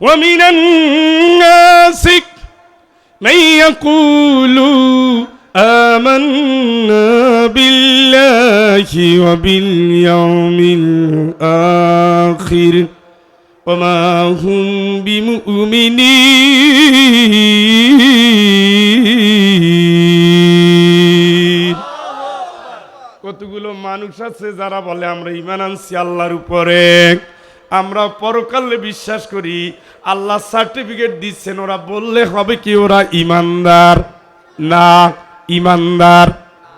ومن الناس من يقول آمنا بالله وباليوم الآخر وما هم بمؤمنين কতগুলো মানুষ আছে যারা বলে আমরা ইমান আনছি আল্লাহর উপরে আমরা পরকালে বিশ্বাস করি, আল্লাহ সার্টিফিকেট দিচ্ছেন, ওরা বললে হবে কি ওরা ইমানদার? না ইমানদার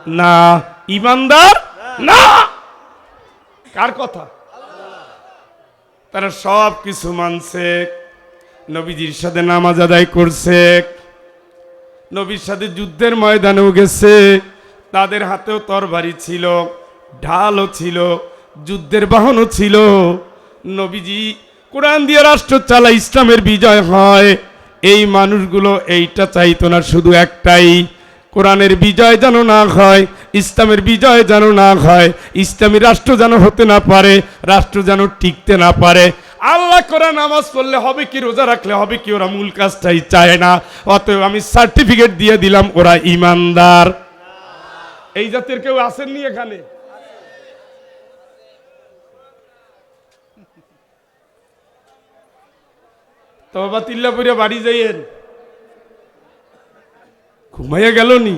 না ইমানদার, না। কার কথা? তারা সব কিছু মানছে। নবীজির সাথে নামাজ আদায় করছে। নবীর সাথে যুদ্ধের ময়দানেও গেছে। তাদের হাতেও তরবারি ছিল, ঢালও ছিল, যুদ্ধের বাহনও ছিল। নবীজি, কোরআন দিয়ে রাষ্ট্র চালা ইসলামের বিজয় হয়। এই মানুষগুলো এইটা চাইতো না, শুধু একটাই। কোরআনের বিজয় যেন না হয়, ইসলামের বিজয় যেন না হয়, ইসলামী রাষ্ট্র যেন হতে না পারে, রাষ্ট্র যেন টিকতে না পারে। আল্লাহ করে নামাজ পড়লে হবে কি, রোজা রাখলে হবে কি, ওরা মূল কাজটাই চায় না। অতএব আমি সার্টিফিকেট দিয়ে দিলাম, ওরা ইমানদার। এই জাতের কেউ আসেননি এখানে? তো বাবা তিল্লাপুরে বাড়ি যাইয়েন। ঘুমাইয়া গেল নি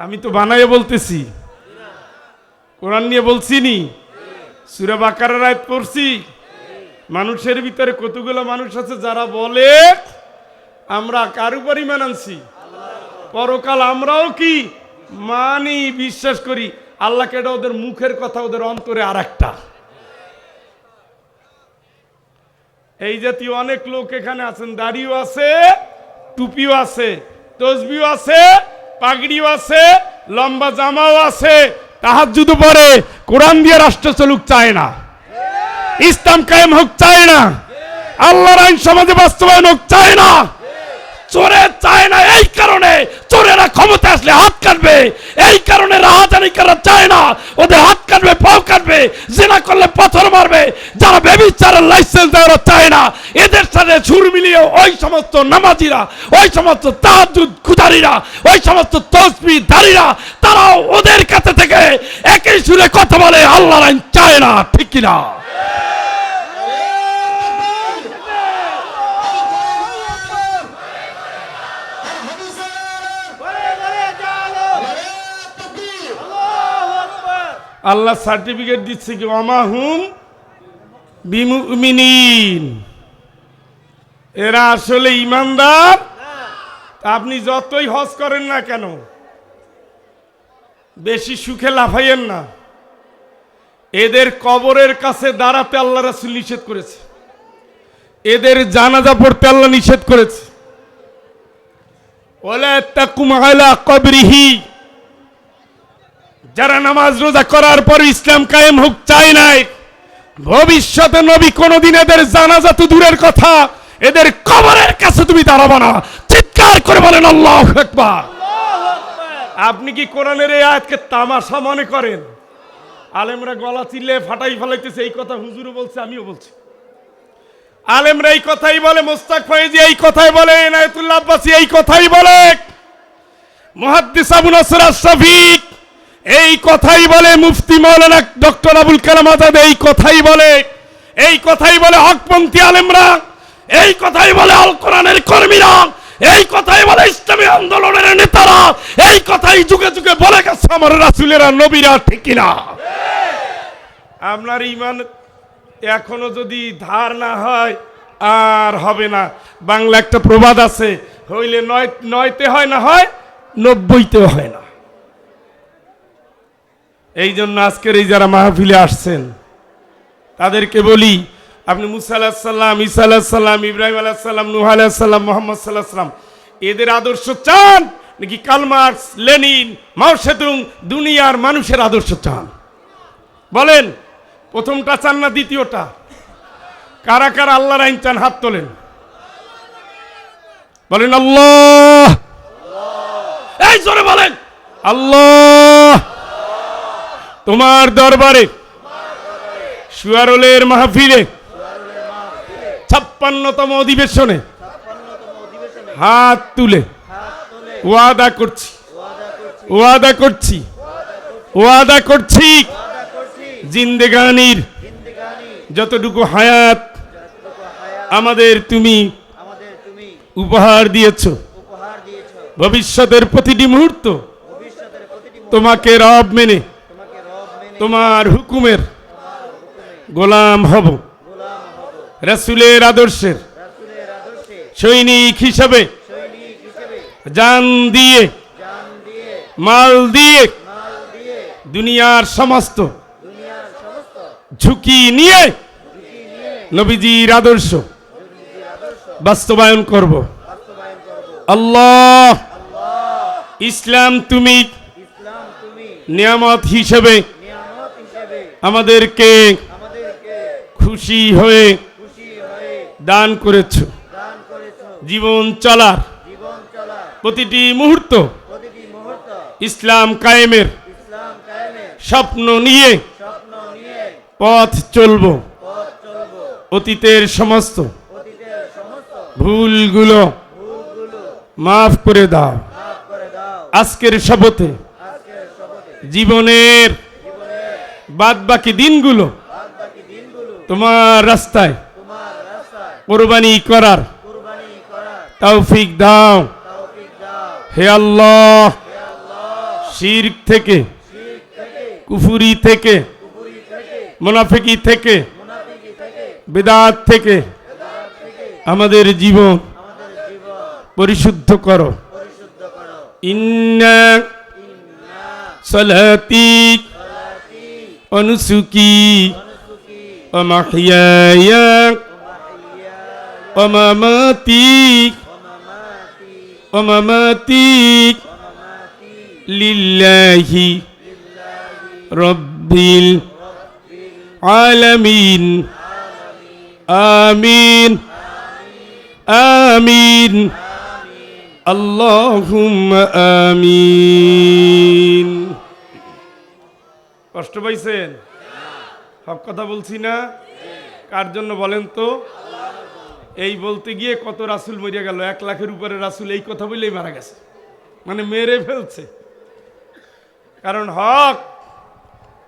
আমি তো বানাইয়া বলতেছি। কোরআন নিয়ে বলছি নি সুরা বাকার রায় পড়ছি? মানুষের ভিতরে কতগুলো মানুষ আছে যারা বলে, আমরা কার উপরই মানানছি পরকাল আমরাও কি মানি? বিশ্বাস করি, আল্লাহকে এটা ওদের মুখের কথা, ওদের অন্তরে আর একটা এই জাতীয় অনেক লোক এখানে আছেন, দাড়িও আছে, টুপিও আছে, তসবিও আছে, পাগড়িও আছে, লম্বা জামাও আছে তাহার যুদ্ধ পরে কোরআন দিয়ে রাষ্ট্র চলুক চায় না। ইসলাম কায়েম হোক চায় না। আল্লাহর আইন সমাজে বাস্তবায়ন হোক চায় না। চোরে চায় না এই কারণে চোরেরা ক্ষমতা আসলে হাত কাটবে। এই কারণে রাহাজানি করা চায় না, ওদের হাত কাটবে, পাও কাটবে, জেনা করলে পাথর মারবে। যারা লাইসেন্স চায় না। এদের সাথে মিলিয়ে ওই সমস্ত নামাজিরা, ওই সমস্ত তাহাজুদ খুদারিরা ওই সমস্ত তসবি তারাও ওদের কাছে থেকে একই সুরে কথা বলে, আল্লাহর আইন চায় না, ঠিক কিনা? আল্লাহ সার্টিফিকেট দিচ্ছে কি অমাহুম বিমুমিনিন। এরা আসলে ইমানদার। আপনি যতই হজ করেন না কেন, বেশি সুখে লাফাইয়েন না। এদের কবরের কাছে দাঁড়াতে আল্লাহ রাসুল নিষেধ করেছে। এদের জানাজা পড়তে আল্লাহ নিষেধ করেছে। ওলা তাকুম আলা কবরিহি। যারা নামাজ রোজা করার পর ইসলাম কায়েম হোক চায় নাই। ভবিষ্যতে নবী কোনোদিন এদের জানাজা তো দূরের কথা, এদের কবরের কাছে তুমি দাঁড়াবো না। চিৎকার করে বলেন, আল্লাহ একবার আপনি কি কোরআনের এই আয়াতকে তামাশা মনে করেন? আলেমরা গলা চিল্লে ফাটাই ফেলাইতেছে, এই কথা হুজুরও বলছে, আমিও বলছি। আলেমরা এই কথাই বলে, মোস্তাক ফয়েজি এই কথাই বলে এনায়তুল্লাহ আব্বাসী এই কথাই বলে। মুহাদ্দিস আবু নাসর আশরাফিক এই কথাই বলে মুফতি মৌলানা ডক্টর আবুল কালাম আজাদ, এই কথাই বলে। এই কথাই বলে হকপন্থী আলেমরা। এই কথাই বলে আল কোরআনের কর্মীরা। এই কথাই বলে ইসলামী আন্দোলনের নেতারা। এই কথাই যুগে যুগে বলে গেছে আমার রাসুলেরা, নবীরা, ঠিক কিনা? আপনার ইমান এখনও যদি ধার না হয়, আর হবে না। বাংলা একটা প্রবাদ আছে, হইলে নয় নয়তে হয় না হয় নব্বইতে হয় না। এই জন্য আজকের এই যারা মাহফিলে আসছেন তাদেরকে বলি আপনি মুসা আলাহিসাল্লাম ঈসা আলাহিসাল্লাম ইব্রাহিম আলাহিসাল্লাম নুহ আলাহিসাল্লাম মোহাম্মদ সাল্লাহ সাল্লাম এদের আদর্শ চান নাকি কালমার্স লেনিন মাও সেতুং দুনিয়ার মানুষের আদর্শ চান? বলেন প্রথমটা চান না দ্বিতীয়টা? কারা কারা আল্লাহর আইন চান হাত তোলেন। বলেন আল্লাহ। এই জোরে বলেন। আল্লাহ। তোমার দরবারে, সুয়ারলের মাহফিলে, ছাপ্পান্নতম অধিবেশনে হাত তুলে ওয়াদা করছি ওয়াদা করছি ওয়াদা করছি। জিন্দেগানির যতটুকু হায়াত আমাদের তুমি উপহার দিয়েছ, ভবিষ্যতের প্রতিটি মুহূর্ত তোমাকে রব মেনে তোমার হুকুমের গোলাম হব। রাসূলের আদর্শের সৈনিক হিসাবে জান দিয়ে, মাল দিয়ে দুনিয়ার সমস্ত ঝুঁকি নিয়ে নবীজির আদর্শ বাস্তবায়ন করব। আল্লাহ, ইসলাম তুমি নিয়ামত হিসেবে আমাদেরকে খুশি হয়ে দান করেছ। জীবন চলার প্রতিটি মুহূর্ত ইসলাম কায়েমের স্বপ্ন নিয়ে পথ চলব। অতীতের সমস্ত ভুলগুলো মাফ করে দাও। আজকের শপথে জীবনের বাদ বাকি দিনগুলো তোমার রাস্তায় কোরবানি করার তৌফিক দাও। হে আল্লাহ, শিরক থেকে, কুফুরি থেকে, মুনাফিকি থেকে, বেদাত থেকে আমাদের জীবন পরিশুদ্ধ করো। ইন্না ইন্না ونسكي ومحياي ومماتي ومماتي لله رب العالمين. آمين. آمين. اللهم آمين. কষ্ট পাইছেন? সব কথা বলছি না? কার জন্য বলেন তো? এই বলতে গিয়ে কত রাসুল মরিয়া গেল। এক লাখের উপরে রাসুল এই কথা বলেই মারা গেছে। মানে মেরে ফেলছে। কারণ হক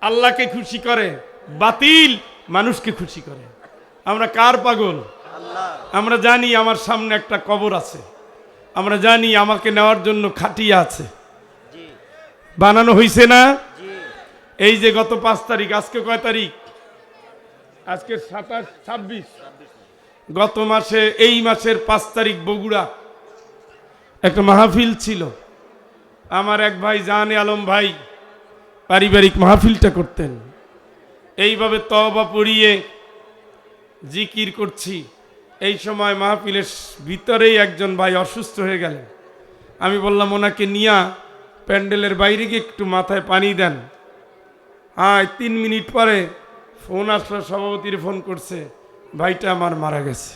আল্লাহকে খুশি করে, বাতিল মানুষকে খুশি করে। আমরা কার পাগল? আমরা জানি আমার সামনে একটা কবর আছে। আমরা জানি আমাকে নেওয়ার জন্য খাটিয়া আছে। বানানো হইছে না? এই যে গত পাঁচ তারিখ, আজকে কয় তারিখ? আজকে সাতাশ, ছাব্বিশ। গত মাসে, এই মাসের পাঁচ তারিখ বগুড়া। একটা মাহফিল ছিল। আমার এক ভাই জানে আলম ভাই, পারিবারিক মাহফিলটা করতেন। এইভাবে তবা পড়িয়ে জিকির করছি। এই সময় মাহফিলের ভিতরেই একজন ভাই অসুস্থ হয়ে গেলেন। আমি বললাম, ওনাকে নিয়া প্যান্ডেলের বাইরে গিয়ে একটু মাথায় পানি দেন। হ্যাঁ তিন মিনিট পরে ফোন আসলো সভাপতির ফোন করছে ভাইটা আমার মারা গেছে।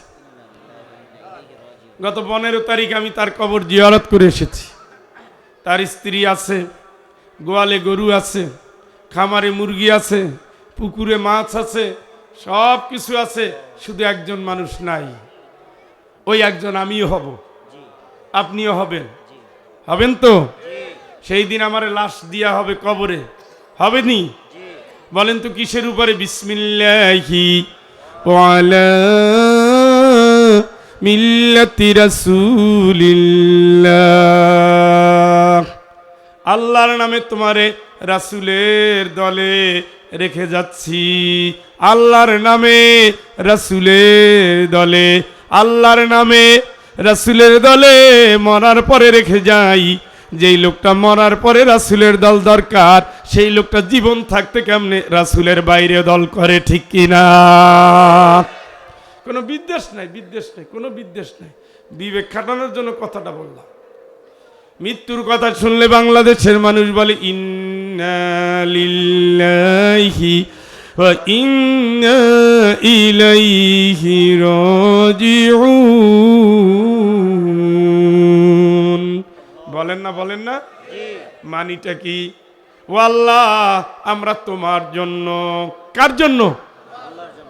গত পনেরো তারিখ আমি তার কবর জিয়ারত করে এসেছি। তার স্ত্রী আছে গোয়ালে গরু আছে খামারে মুরগি আছে পুকুরে মাছ আছে সব কিছু আছে শুধু একজন মানুষ নাই। ওই একজন আমিও হব। আপনিও হবেন। হবেন তো? সেই দিন আমার লাশ দিয়া হবে কবরে। হবে নি জি বলেন তো কিসের উপরে বিসমিল্লাহি? ওয়ালা মিল্লাতি রাসূলিল্লাহ। আল্লাহর নামে তোমারে রাসূলের দলে রেখে যাচ্ছি। আল্লাহর নামে রাসূলের দলে, আল্লাহর নামে রাসুলের দলে মরার পরে রেখে যাই। যেই লোকটা মরার পরে রাসূলের দল দরকার সেই লোকটা জীবন থাকতে কেমনে রাসূলের বাইরে দল করে ঠিক কিনা? কোনো বিদ্বেষ নাই বিদ্বেষ নাই কোনো বিদ্বেষ নাই। বিবেক খাটানোর জন্য কথাটা বললাম। মৃত্যুর কথা শুনলে বাংলাদেশের মানুষ বলে ইন্না লিল্লাহি ওয়া ইন্না ইলাইহি রাজিউন। বলেন না বলেন না। মানিটা কি? আল্লাহ আমরা তোমার জন্য। কার জন্য?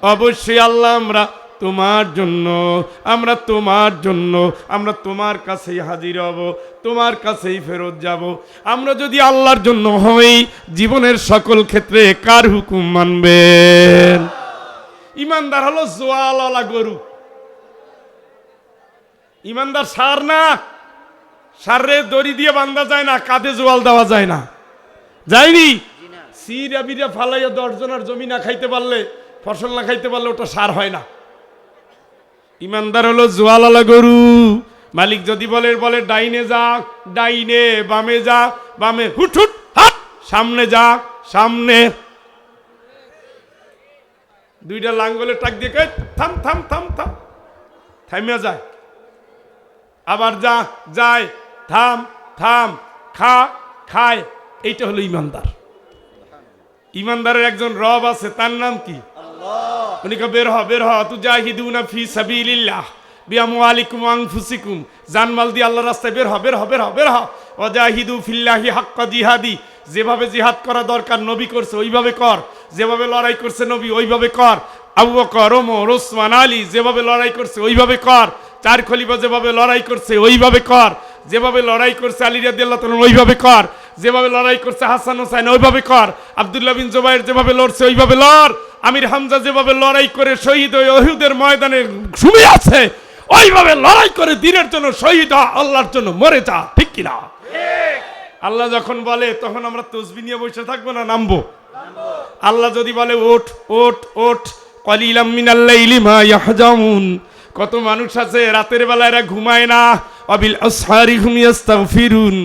অবশ্যই আল্লাহ, আমরা তোমার জন্য, আমরা তোমার জন্য, আমরা তোমার কাছেই হাজির হব, তোমার কাছেই ফেরত যাব। আমরা যদি আল্লাহর জন্য হই, জীবনের সকল ক্ষেত্রে কার হুকুম মানবেন? ইমানদার হলো জোয়ালওয়ালা গরু। ইমানদার সার না, সারে দড়ি দিয়ে বান্ধা যায় না, কাঁধে জোয়াল দেওয়া যায় না। যায়নি জি না সিরা বিরা ফালাইয়া দশজনের জমি না খাইতে পারলে, ফসল না খাইতে পারলে ওটা সার হয় না। ইমানদার হলো জোয়ালালা গরু। মালিক যদি বলে বলে, ডাইনে যা, ডাইনে, বামে যা, বামে, হুট হুট, হাট, সামনে যা, সামনে। দুইটা লাঙ্গলে টাক দিয়ে থাম থাম থাম থাম। থামিয়া যায়। আবার যা, যায়, থাম থাম, খা, খায়। এইটা হলো ইমানদার। ইমানদারের একজন রব আছে তার নাম কি? উনি কে বের হ বের হ তু জাহিদুনা ফি সাবিলিল্লাহ বিআমওয়ালিকুম ওয়া আনফুসিকুম জানমাল দিয়ে আল্লাহর রাস্তায় বের হ বের হ বের হ বের হ ওয়াজাহিদু ফিল্লাহি হাক্কা জিহাদি যেভাবে জিহাদ করা দরকার নবী করছে ওইভাবে কর যেভাবে লড়াই করছে নবী ওইভাবে কর আবু বকর ওমর ওসমান আলী যেভাবে লড়াই করছে ওইভাবে কর চার খলিফা যেভাবে লড়াই করছে ওইভাবে কর যেভাবে লড়াই করছে আলী রাদিয়াল্লাহু তাআলা ওইভাবে কর যেভাবে লড়াই করছে হাসান হোসেন, ওইভাবে কর। আব্দুল্লাহ বিন জুবাইর যেভাবে লড়ছে, ওইভাবে লড়। আমির হামজা যেভাবে লড়াই করে শহীদ ওই অহুদের ময়দানে ঘুমে আছে, ওইভাবে লড়াই করে দিনের জন্য শহীদ আল্লাহর জন্য মরে যা, ঠিক কিনা? আল্লাহ যখন বলে, তখন আমরা তসবি নিয়ে বসে থাকব না, নামবো? আল্লাহ যদি বলে, ওঠ ওঠ ওঠ, কলিলাম মিনাল্লাইলি মা ইয়াহজামুন। কত মানুষ আছে, রাতের বেলা এরা ঘুমায় না। অবিল আসহারি হুম ইয়াস্তাগফিরুন।